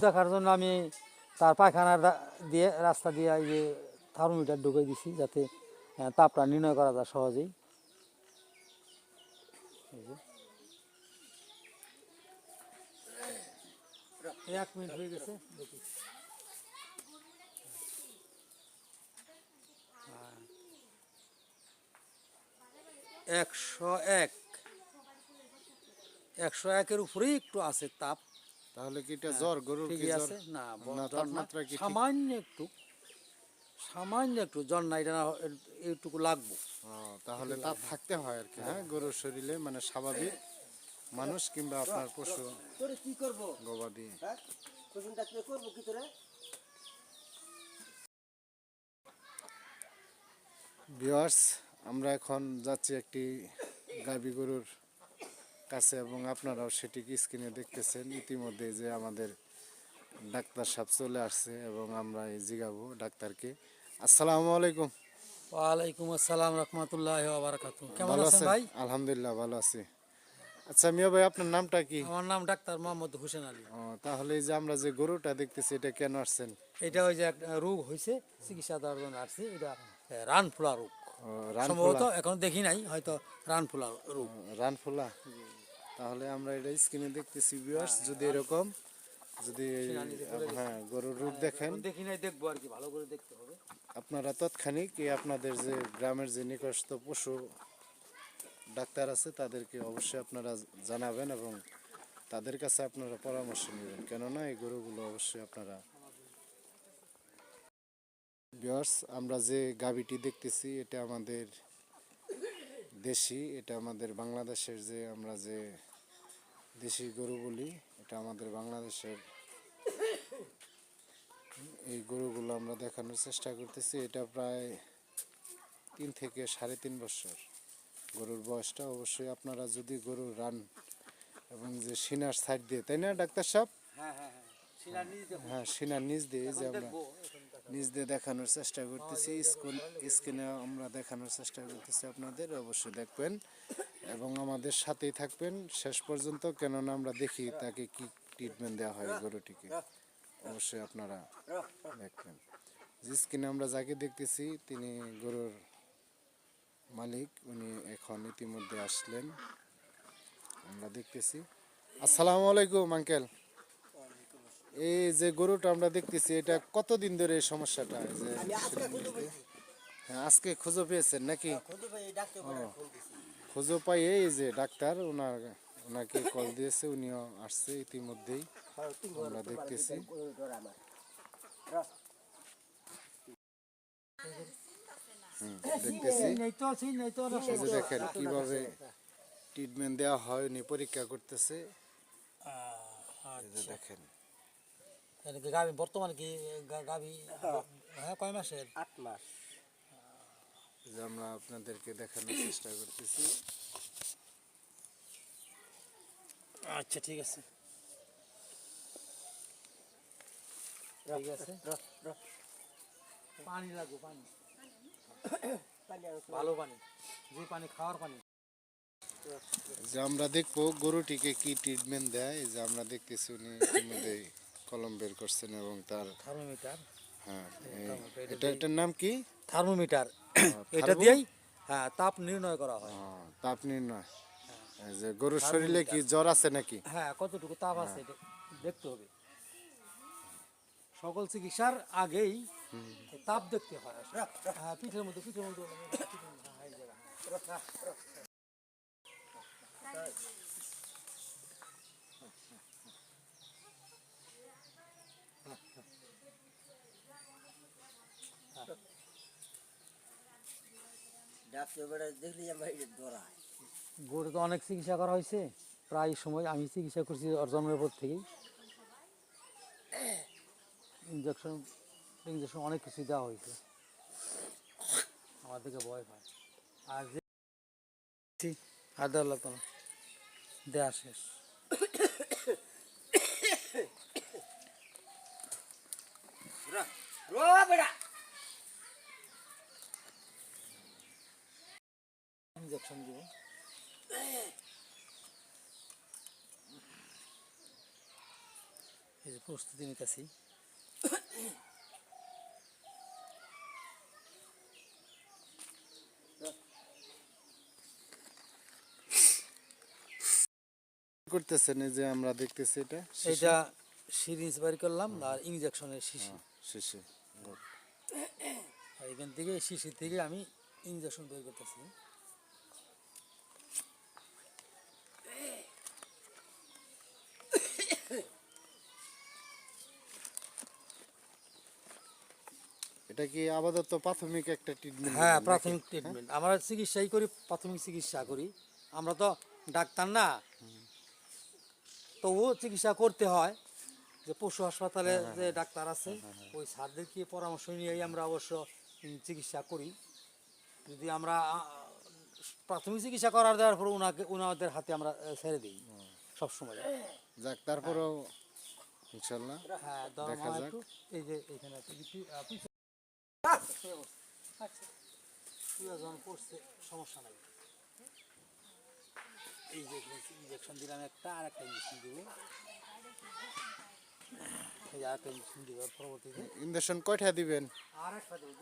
দেখার জন্য আমি তার পায়খানার দিয়ে, রাস্তা দিয়ে এই যে থার্মোমিটার ঢুকে দিছি যাতে তাপটা নির্ণয় করা যায় সহজেই। এক মিনিট হয়ে গেছে। একশো এক। একশো একের উপরেই একটু আছে তাপ। তাহলে কি এটা জ্বর? গরুর কি আছে। না তাপমাত্রা কি সামান্য একটু সামান্য একটু জ্বর না এটা হয় এইটুকু লাগবো। তাহলে তাপ থাকতে হয় আর কি হ্যাঁ? গরুর শরীরে মানে স্বাভাবিক মানুষ কিংবা আপনার পশু। কি করব? গবাদি। হ্যাঁ? করব কি তোরে? ভিওয়ার্স আমরা এখন যাচ্ছি একটি গাবি গরুর কাছে এবং আপনারাও সেটিকে স্ক্রিনে দেখতেছেন। ইতিমধ্যে যে আমাদের ডাক্তার সাহেব চলে আসছে এবং আমরা এই জিগাবো ডাক্তারকে। আসসালামু আলাইকুম। ওয়ালাইকুম আসসালাম রহমতুল্লাহ বারাকাতু কেমন আছেন ভাই? আলহামদুলিল্লাহ ভালো আছি। আচ্ছা মিয়া ভাই আপনার নামটা কি? আমার নাম ডাক্তার মোহাম্মদ হোসেন আলী। ও, তাহলে এই যে আমরা যে গরুটা দেখতেছি এটা কেন আসছেন? এটা ওই যে একটা রোগ হয়েছে চিকিৎসা দেওয়ার জন্য আসছি এটা রান ফুলা রোগ। রানফুলা। সম্ভবত এখন দেখি নাই হয়তো রান ফুলা রোগ রানফুলা? তাহলে আমরা এটা স্ক্রিনে দেখতেছি ভিউয়ার্স যদি এরকম যদি হ্যাঁ গরুর রূপ দেখেন। দেখি নাই দেখব আর কি ভালো করে দেখতে হবে। আপনারা তৎক্ষণিক আপনাদের যে গ্রামের যে নিকটস্থ পশু ডাক্তার আছে তাদেরকে অবশ্যই আপনারা জানাবেন এবং তাদের কাছে আপনারা পরামর্শ নেবেন। কেননা এই গরুগুলো অবশ্যই আপনারা ভিউয়ার্স আমরা যে গাবিটি দেখতেছি এটা আমাদের দেশি এটা আমাদের বাংলাদেশের যে আমরা যে দেশি গরু বলি এটা আমাদের বাংলাদেশের এই গরুগুলো আমরা দেখানোর চেষ্টা করতেছি। এটা প্রায় তিন থেকে সাড়ে তিন বছর গরুর বয়সটা। অবশ্যই আপনারা যদি গরু রান এবং যে সিনার সাইড দিয়ে তাই না ডাক্তার সাহেব? হ্যাঁ হ্যাঁ হ্যাঁ। সিনার নিজ দেখব হ্যাঁ দিয়ে যে আমরা। নিজ দিয়ে দেখানোর চেষ্টা করতেছি। স্কুল স্ক্রিনে আমরা দেখানোর চেষ্টা করতেছি আপনাদের অবশ্যই দেখবেন। এবং আমাদের সাথেই থাকবেন শেষ পর্যন্ত কেননা আমরা দেখি তাকে কি ট্রিটমেন্ট দেওয়া হয় গরুটিকে। অবশ্যই আপনারা দেখবেন। যে স্ক্রিনে আমরা যাকে দেখতেছি তিনি গরুর মালিক উনি এখন ইতিমধ্যে আসলেন। আমরা দেখতেছি। আসসালামু আলাইকুম আঙ্কেল। এই যে গরুটা আমরা দেখতেছি এটা কতদিন ধরে এই সমস্যাটা? যে হ্যাঁ, আজকে খুঁজো পেয়েছেন নাকি? খুঁজে দিছি খুঁজো পাই এই যে ডাক্তার ওনার ওনাকে কল দিয়েছে উনিও আসছে ইতিমধ্যেই। হ্যাঁ, আমরা দেখতেছি। দেখতেছি। দেখেন কীভাবে ট্রিটমেন্ট দেওয়া হয় উনি পরীক্ষা করতেছে। দেখেন এটা কি গাভী বর্তমানে কি গাভী হ্যাঁ। কয় মাসের? আট মাস। যে আমরা আপনাদেরকে দেখানোর চেষ্টা করতেছি। আচ্ছা ঠিক আছে। ঠিক। পানি লাগবে পানি। ভালো পানি। যে পানি খাওয়ার পানি। যে আমরা দেখব গরুটিকে কি ট্রিটমেন্ট দেয়। এই যে আমরা দেখতেছি উনি কলম বের করছেন এবং তার থার্মোমিটার। হ্যাঁ এটা এটার নাম কি? থার্মোমিটার। এটা দিয়েই হ্যাঁ তাপ নির্ণয় করা হয়। তাপ নির্ণয়। যে গরুর শরীরে কি জ্বর আছে নাকি? হ্যাঁ কতটুকু তাপ আছে দেখতে হবে। সকল চিকিৎসার আগেই তাপ দেখতে হয়। হ্যাঁ পিঠের মধ্যে পিঠের মধ্যে পিঠের মধ্যে, হ্যাঁ, এই জায়গা, হ্যাঁ। ডাক্তার বেড়া দেখলি আমার এই গরু তো অনেক চিকিৎসা করা হয়েছে। প্রায় সময় আমি চিকিৎসা করছি জন্মের পর থেকেই। ইঞ্জেকশন ইঞ্জেকশন অনেক কিছু দেওয়া হয়েছে। আমার দিকে ভয় পায়। আর যে আর দেওয়া লাগতো না। দেওয়া শেষ। বেড়া ইঞ্জেকশন দিব এই যে প্রস্তুতি নিতেছি। করতেছেন এই যে আমরা দেখতেছি এটা? এটা সিরিঞ্জ বের করলাম আর ইনজেকশনের শিশি। শিশি। good. আর এখান থেকে শিশি থেকে আমি ইনজেকশন বের করতেছি। এটা কি আপাতত প্রাথমিক একটা ট্রিটমেন্ট হ্যাঁ প্রাথমিক ট্রিটমেন্ট আমরা চিকিৎসাই করি প্রাথমিক চিকিৎসা করি। আমরা তো ডাক্তার না। তবুও চিকিৎসা করতে হয় যে পশু হাসপাতালে যে ডাক্তার আছে ওই স্যারদেরকে পরামর্শ নিয়েই আমরা অবশ্য চিকিৎসা করি। যদি আমরা প্রাথমিক চিকিৎসা করার দেওয়ার পর ওনাকে ওনাদের হাতে আমরা ছেড়ে দিই সবসময়। যাক তারপরেও ইনশাল্লাহ হ্যাঁ এই যে এখানে সমস্যা নাই। এই যে ইঞ্জেকশন দিলাম একটা আর একটা ইঞ্জেকশন দিব। এই আর একটা ইঞ্জেকশন দিব পরবর্তীতে। ইঞ্জেকশন কয়টা দিবেন? আর একটা দেবো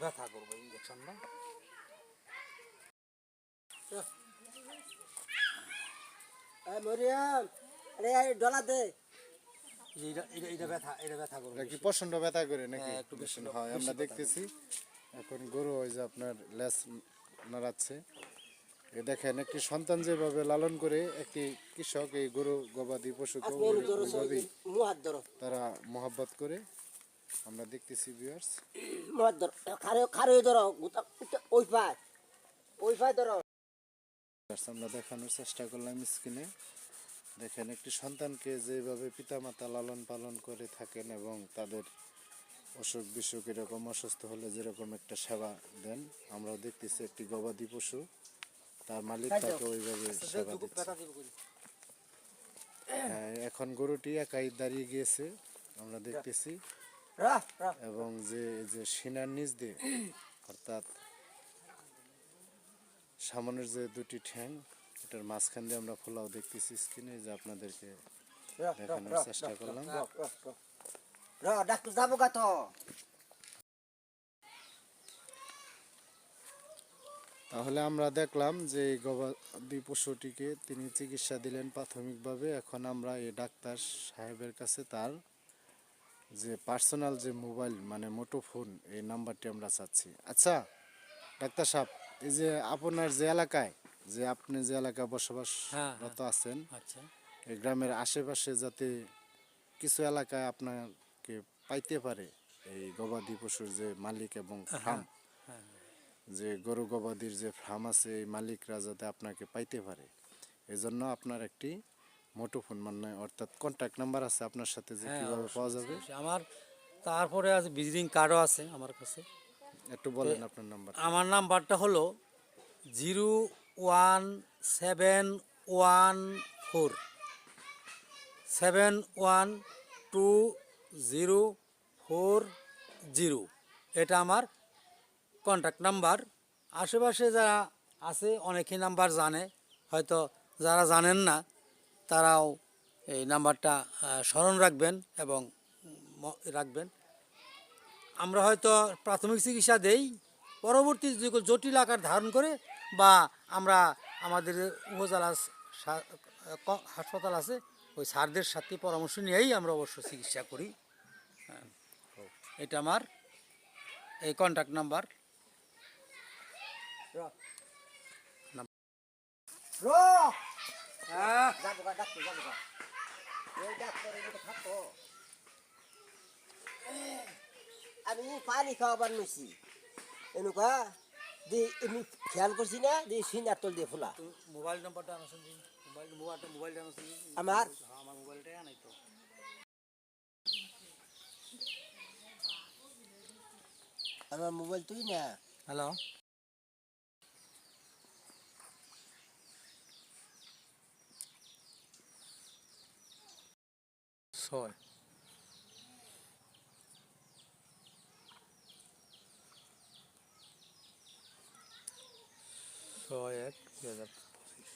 ব্যথা করব ইঞ্জেকশনটা মরিয়াম আরে এই দে এইটা এটা এটা ব্যথা এটা ব্যথা করবে এটা কি প্রচণ্ড ব্যথা করে নাকি? একটু বেশি। হয় আমরা দেখতেছি। এখন গরু ওই যে আপনার লেস নাড়াচ্ছে। এ দেখেন একটি সন্তান যেভাবে লালন করে একটি কৃষক এই গরু গবাদি পশুকে তারা মহব্বত করে আমরা দেখতেছি ভিউয়ার্স খারে খারে ধরো। ওই পায় ওই পায় ধরো। আমরা দেখানোর চেষ্টা করলাম স্ক্রিনে। দেখেন একটি সন্তানকে যেভাবে পিতামাতা লালন পালন করে থাকেন এবং তাদের অসুখ বিসুখ এরকম অসুস্থ হলে যেরকম একটা সেবা দেন আমরাও দেখতেছি একটি গবাদি পশু। তার মালিক তাকে ওইভাবে সেবা দিব করি। হ্যাঁ, এখন গরুটি একাই দাঁড়িয়ে গিয়েছে আমরা দেখতেছি। এবং যে যে সিনার নিচ দিয়ে অর্থাৎ সামনের যে দুটি ঠ্যাং এটার মাঝখান দিয়ে আমরা ফোলাও দেখতেছি স্ক্রিনে যে আপনাদেরকে দেখানোর চেষ্টা করলাম। ডাক্তার যাব গা তাহলে আমরা দেখলাম যে গবাদি পশুটিকে তিনি চিকিৎসা দিলেন প্রাথমিকভাবে। এখন আমরা এই ডাক্তার সাহেবের কাছে তার যে পার্সোনাল যে মোবাইল মানে মুঠোফোন এই নাম্বারটি আমরা চাচ্ছি। আচ্ছা ডাক্তার সাহেব এই যে আপনার যে এলাকায় যে আপনি যে এলাকায় হ্যাঁ, বসবাসরত আছেন আচ্ছা। এই গ্রামের আশেপাশে যাতে কিছু এলাকায় আপনাকে পাইতে পারে এই গবাদি পশুর যে মালিক এবং ফার্ম হ্যাঁ যে গরু গবাদির যে ফার্ম আছে এই মালিকরা যাতে আপনাকে পাইতে পারে এজন্য আপনার একটি মুঠোফোন মানে অর্থাৎ কন্ট্যাক্ট নাম্বার আছে আপনার সাথে যে হ্যাঁ, কীভাবে পাওয়া যাবে। আমার তারপরে আছে ভিজিটিং কার্ডও আছে আমার কাছে। একটু বলেন আপনার নাম্বার আমার নাম্বারটা হলো zero one seven one four seven one two zero four zero এটা আমার কন্ট্যাক্ট নাম্বার আশেপাশে যারা আছে, অনেকে নাম্বার জানে। হয়তো যারা জানেন না, তারাও এই নাম্বারটা স্মরণ রাখবেন এবং রাখবেন। আমরা হয়তো প্রাথমিক চিকিৎসা দেই পরবর্তী যে কোনো জটিল আকার ধারণ করে বা আমরা আমাদের উপজেলা হাসপাতাল আছে ওই স্যারদের সাথে পরামর্শ নিয়েই আমরা অবশ্য চিকিৎসা করি। হ্যাঁ। এটা আমার এই কন্ট্যাক্ট নাম্বার ডাক্তার আমি পানি খাওয়াবার নইছি। এনেকুৱা দি এমনি খেয়াল করছি না দি সিনার তল দিয়ে ফুলা। মোবাইল নাম্বারটা আনাছেন মোবাইল মোবাইলটা মোবাইলটা আনাছেন আমার? আমার মোবাইলটাই আনাই তো। আমার মোবাইল তুই না। হ্যালো। ছয়। ছয় এক দুই হাজার পঁচিশ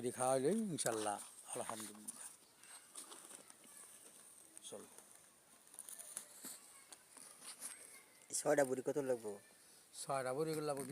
এটি যায় ইনশাল্লাহ আলহামদুলিল্লাহ। চল। ছয়টা বুড়ি কত লাগবো? ছয়টা বুড়ি লাগবো